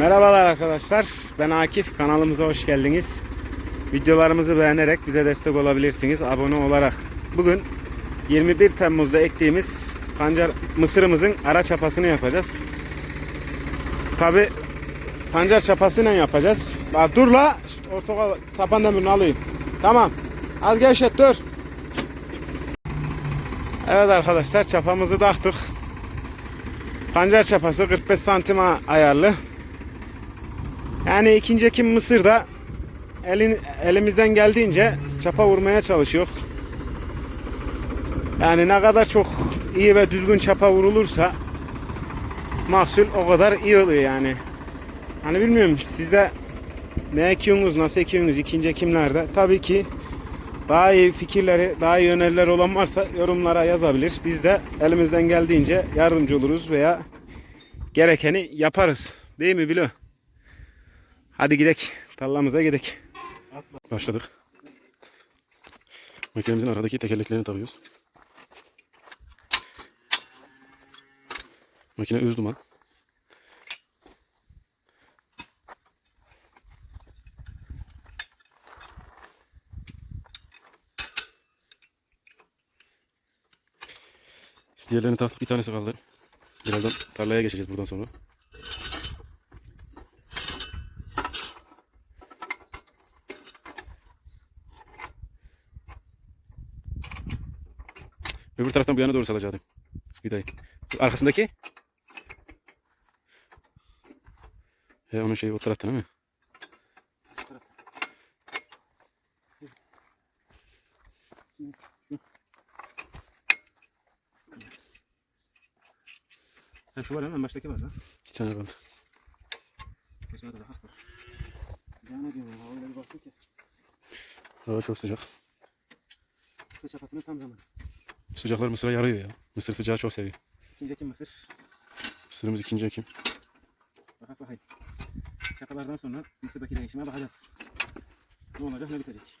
Merhabalar arkadaşlar. Ben Akif. Kanalımıza hoş geldiniz. Videolarımızı beğenerek bize destek olabilirsiniz. Abone olarak. Bugün 21 Temmuz'da ektiğimiz pancar mısırımızın ara çapasını yapacağız. Tabi pancar çapasıyla yapacağız. La dur la. Orta tapan demirini alayım. Tamam. Az gevşet dur. Evet arkadaşlar çapamızı taktık. Pancar çapası 45 santim ayarlı. Yani ikinci ekim Mısır'da elin, elimizden geldiğince çapa vurmaya çalışıyor. Yani ne kadar çok iyi ve düzgün çapa vurulursa mahsul o kadar iyi oluyor yani. Hani bilmiyorum sizde ne ekiyorsunuz, nasıl ekiyorsunuz ikinci ekimlerde? Tabii ki daha iyi fikirleri, daha iyi öneriler olan varsa yorumlara yazabilir. Biz de elimizden geldiğince yardımcı oluruz veya gerekeni yaparız. Değil mi Bilo? Hadi gidek. Tarlamıza gidek. Başladık. Makinemizin aradaki tekerleklerini takıyoruz. Makine öz duman. Diğerlerini taktık. Bir tanesi kaldı. Birazdan tarlaya geçeceğiz buradan sonra. Öbür taraftan bu yana doğru salacaktım. Vidayı. Arkasındaki? He onun şeyi o taraftan değil mi? Ha, şu var hemen baştaki var lan. İki tane kaldı. De var. Ya ne diyorum ya öyle bir baktım ki. Hava çok sıcak. Çapasının tam zamanı. Sıcaklar Mısır'a yarıyor ya. Mısır sıcağı çok seviyor. İkinci ekim Mısır. Mısırımız ikinci ekim. Bakak bakayım. Çapalardan sonra Mısır'daki değişime bakacağız. Ne olacak ne bitecek.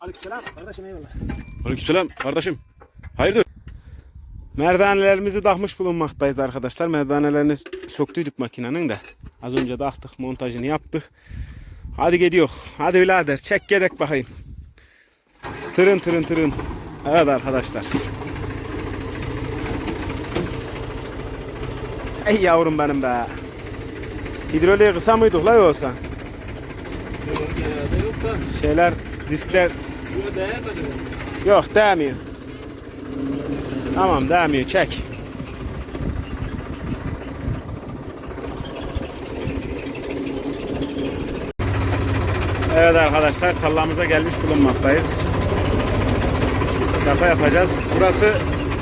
Aleykümselam kardeşim eyvallah. Aleykümselam kardeşim. Hayırdır? Merdanelerimizi takmış bulunmaktayız arkadaşlar. Merdanelerini söktüydük makinenin de. Az önce taktık montajını yaptık. Hadi gidiyor. Hadi birader çek gedek bakayım. Tırın tırın tırın. Evet arkadaşlar. Ey yavrum benim be. Hidroliği kısa mıydık la yoksa? Şeyler, diskler Yok değmiyor. Tamam değmiyor çek. Evet arkadaşlar tarlamıza gelmiş bulunmaktayız. Şapa yapacağız. Burası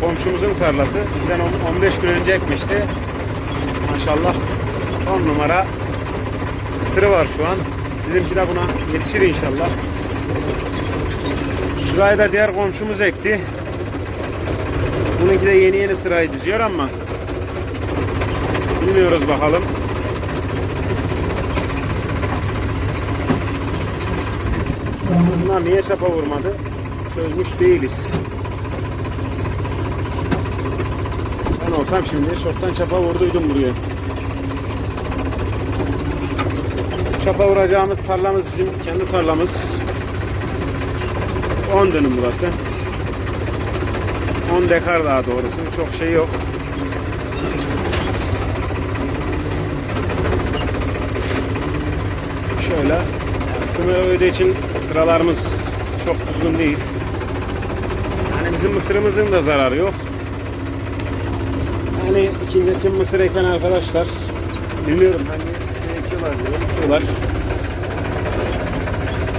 komşumuzun tarlası. Bizden on- 15 gün önce ekmişti. Maşallah 10 numara mısırı var şu an. Bizimki de buna yetişir inşallah. Şurayı da diğer komşumuz ekti. Bununki de yeni yeni sırayı düzüyor ama bilmiyoruz bakalım. Bunlar niye çapa vurmadı? Çözmüş değiliz. Ben olsam şimdi çoktan çapa vurduydum buraya. Çapa vuracağımız tarlamız bizim kendi tarlamız. 10 dönüm burası. 10 dekar daha doğrusu. Çok şey yok. Şöyle sınır ödü için sıralarımız çok düzgün değil. Yani bizim mısırımızın da zararı yok. Yani ikinci ekim mısır eken arkadaşlar bilmiyorum hani şey ekiyorlar diyor, ekiyorlar.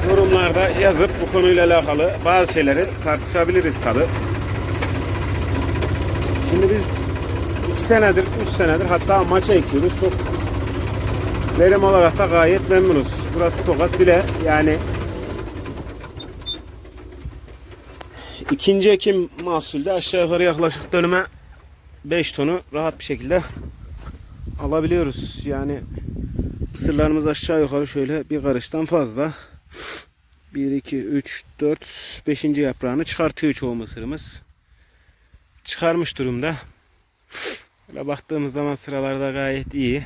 Yorumlarda yazıp bu konuyla alakalı bazı şeyleri tartışabiliriz tabi. Şimdi biz 2 senedir, 3 senedir hatta maça ekiyoruz. Çok verim olarak da gayet memnunuz. Burası Tokat Zile yani ikinci ekim mahsulde aşağı yukarı yaklaşık dönüme 5 tonu rahat bir şekilde alabiliyoruz. Yani mısırlarımız aşağı yukarı şöyle bir karıştan fazla. 1, 2, 3, 4, 5. yaprağını çıkartıyor çoğu mısırımız. çıkarmış durumda. Böyle baktığımız zaman sıralarda gayet iyi.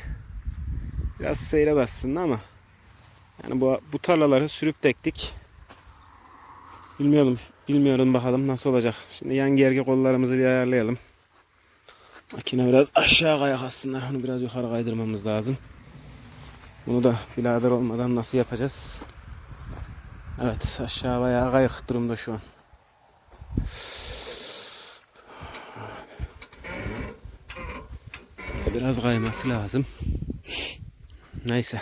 Biraz seyre bassın ama yani bu, bu tarlaları sürüp dektik. Bilmiyorum, bilmiyorum bakalım nasıl olacak. Şimdi yan gergi kollarımızı bir ayarlayalım. Makine biraz aşağı kayak aslında. Onu biraz yukarı kaydırmamız lazım. Bunu da birader olmadan nasıl yapacağız? Evet aşağı bayağı kayık durumda şu an. Biraz kayması lazım. Neyse.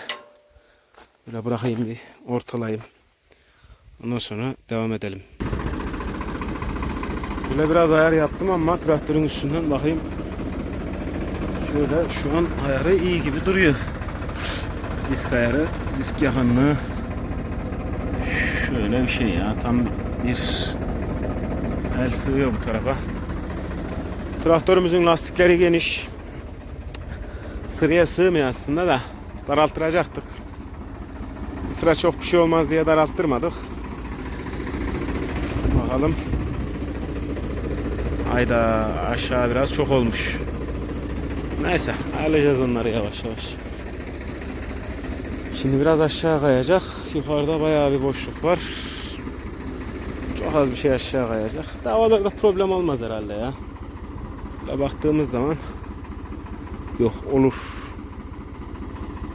Böyle bırakayım bir ortalayayım. Ondan sonra devam edelim. Böyle biraz ayar yaptım ama traktörün üstünden bakayım. Şöyle şu an ayarı iyi gibi duruyor. Disk ayarı, disk yakınlığı. Şöyle bir şey ya tam bir el sığıyor bu tarafa. Traktörümüzün lastikleri geniş. Sıraya sığmıyor aslında da daralttıracaktık. Sıra çok bir şey olmaz diye daralttırmadık. Bakalım. Ayda aşağı biraz çok olmuş. Neyse ayarlayacağız onları yavaş yavaş. Şimdi biraz aşağı kayacak. Yukarıda bayağı bir boşluk var. Çok az bir şey aşağı kayacak. Davalarda problem olmaz herhalde ya. Böyle baktığımız zaman yok olur.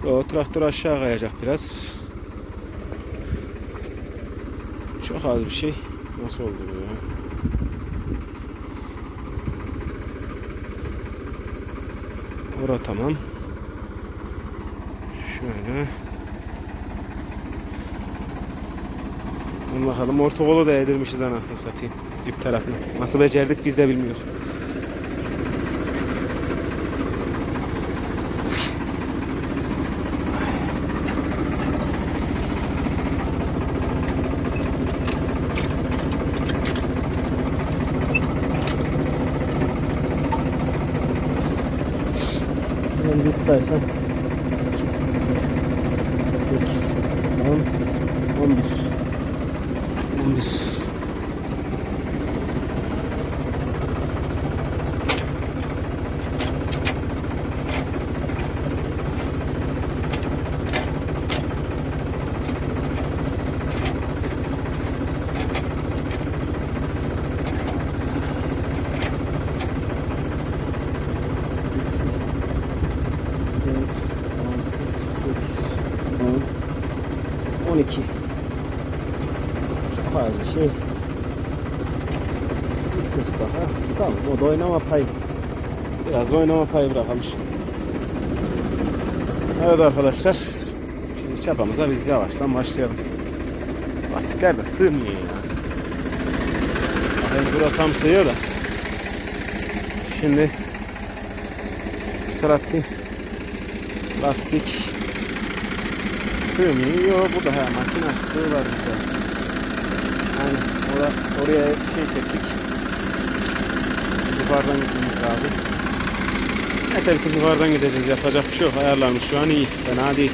Yo, traktör aşağı kayacak biraz. Az bir şey. Nasıl oldu bu ya? Ora tamam. Şöyle. Bakalım orta kolu da yedirmişiz anasını satayım. Dip tarafını. Nasıl becerdik biz de bilmiyoruz. Ben biz saysam 8, 10, 11. 11. Dört, altı, sekiz, on, on iki. Çok az bir şey. Bir tık daha. Tamam o da oynama payı. Biraz da oynama payı bırakalım. Evet arkadaşlar. Şimdi çapamıza biz yavaştan başlayalım. Lastikler de sığmıyor ya. Ben burada tam sığıyor da. Şimdi şu taraftaki lastik sığmıyor. Bu da ha makine sıkığı var burada. Yani ora, oraya şey çektik. Yukarıdan gitmemiz lazım. Neyse bir yukarıdan gideceğiz. Yapacak bir şey yok. Ayarlarmış şu an iyi. Fena değil.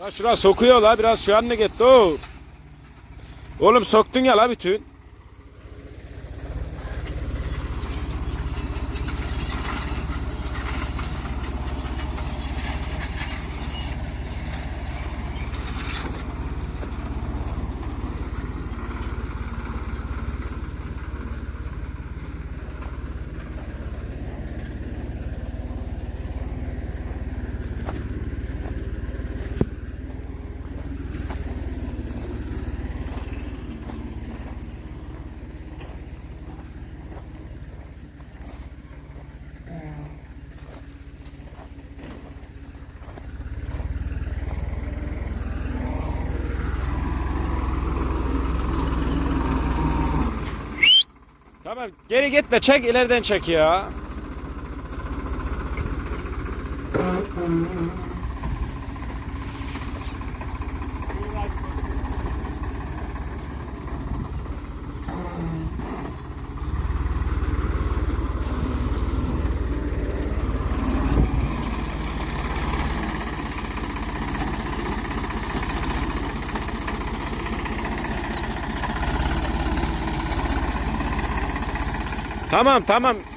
La şuna sokuyor la biraz şu an ne gitti o. Oğlum soktun ya la bütün. Geri gitme çek ileriden çek ya. Tamam tamam.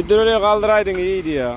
Hidroliği kaldıraydın iyiydi ya.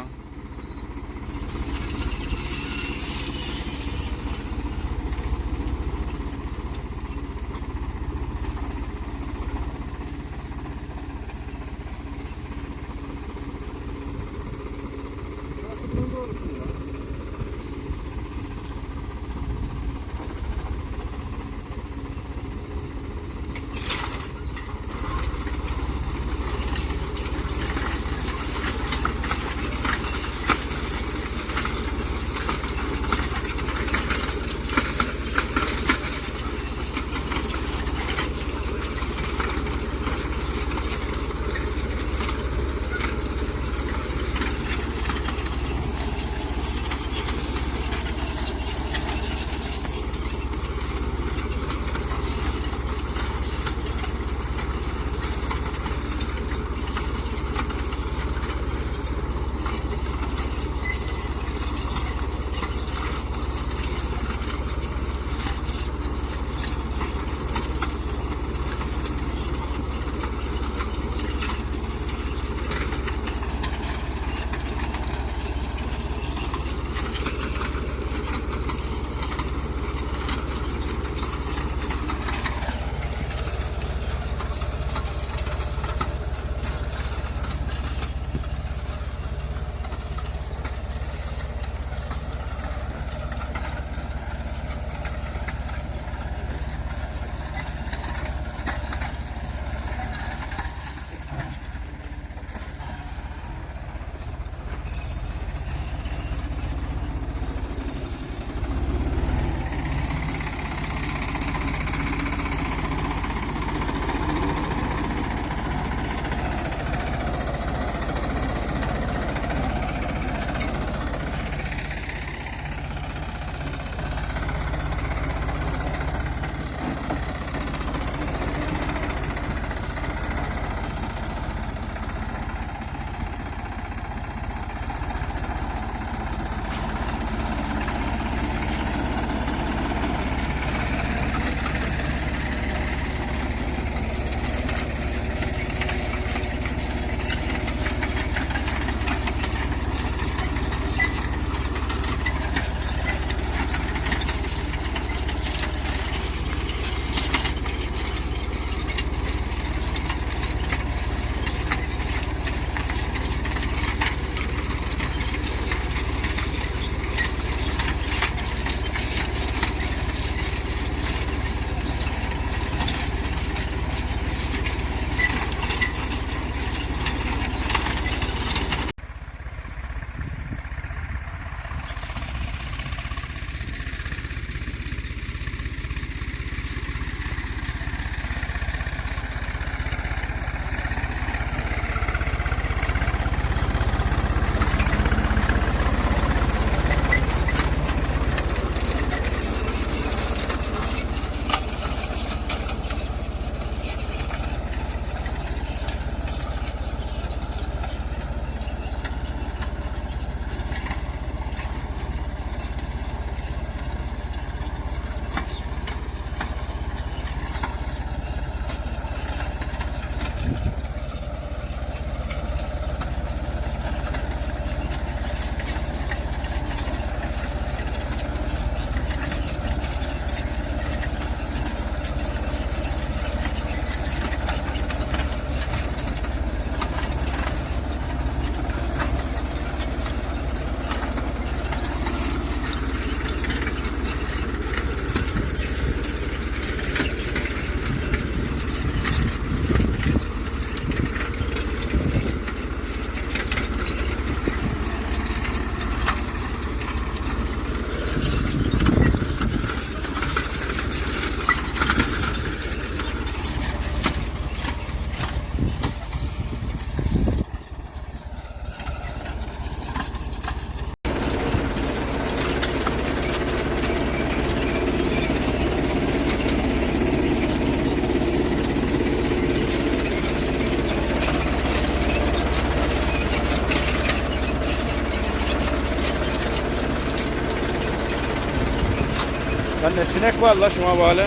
Ne sinek var la şuna bağlı.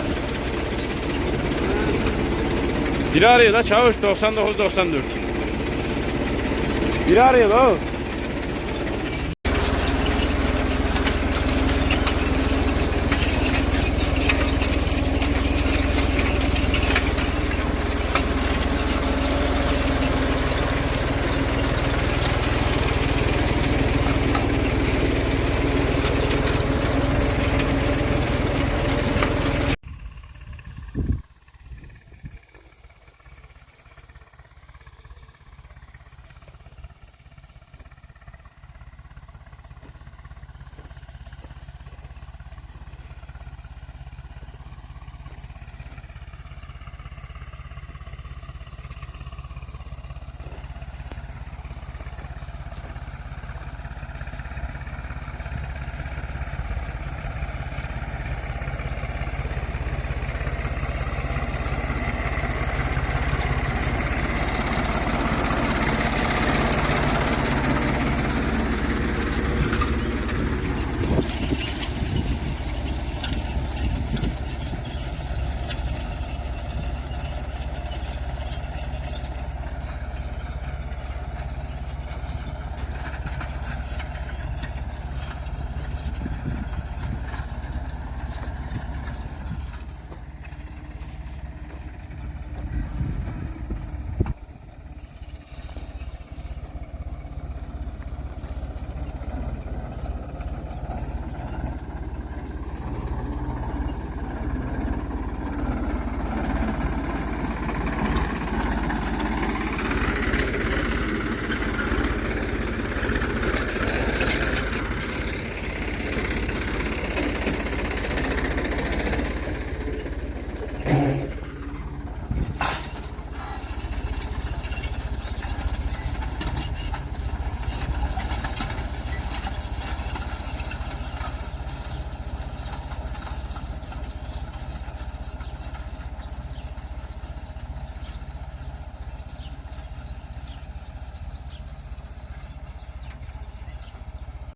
Biri arıyor da çavuş 99 94. Biri arıyor o.